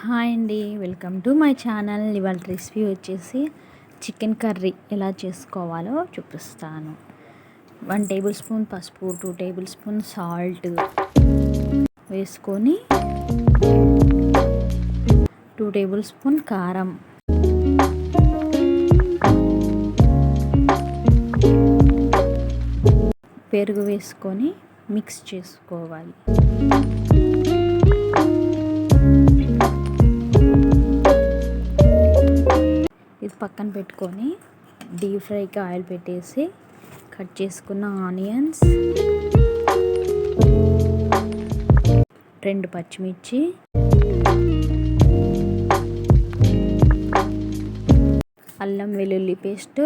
Hi అండి welcome to my channel. ఇవాళ recipe వచ్చేసి చికెన్ కర్రీ ఎలా చేసుకోవాలో చూపిస్తాను. వన్ టేబుల్ స్పూన్ పసుపు టూ టేబుల్ స్పూన్ సాల్ట్ వేసుకొని టూ టేబుల్ స్పూన్ కారం పెరుగు వేసుకొని మిక్స్ చేసుకోవాలి. ఇది పక్కన పెట్టుకొని డీప్ ఫ్రైకి ఆయిల్ పెట్టేసి కట్ చేసుకున్న ఆనియన్స్ రెండు పచ్చిమిర్చి అల్లం వెల్లుల్లి పేస్ట్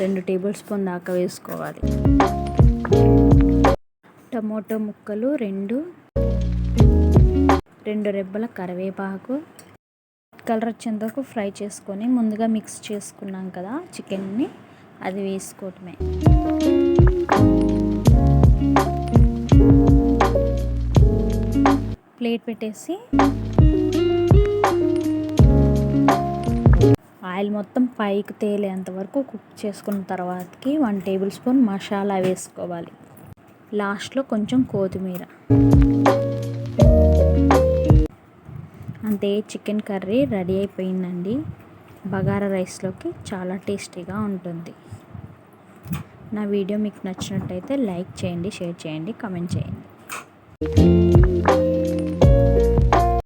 రెండు టేబుల్ స్పూన్ దాకా వేసుకోవాలి. టమోటో ముక్కలు రెండు రెండు రెబ్బల కరివేపాకు కలర్ వచ్చేంత వరకు ఫ్రై చేసుకొని ముందుగా మిక్స్ చేసుకున్నాం కదా చికెన్ని అది వేసుకోవటమే. ప్లేట్ పెట్టేసి ఆయిల్ మొత్తం పైకి తేలేంత వరకు కుక్ చేసుకున్న తర్వాతకి వన్ టేబుల్ స్పూన్ మసాలా వేసుకోవాలి. లాస్ట్లో కొంచెం కొత్తిమీర. అంతే చికెన్ కర్రీ రెడీ అయిపోయిందండి. బగారా రైస్లోకి చాలా టేస్టీగా ఉంటుంది. నా వీడియో మీకు నచ్చినట్టయితే లైక్ చేయండి షేర్ చేయండి కామెంట్ చేయండి.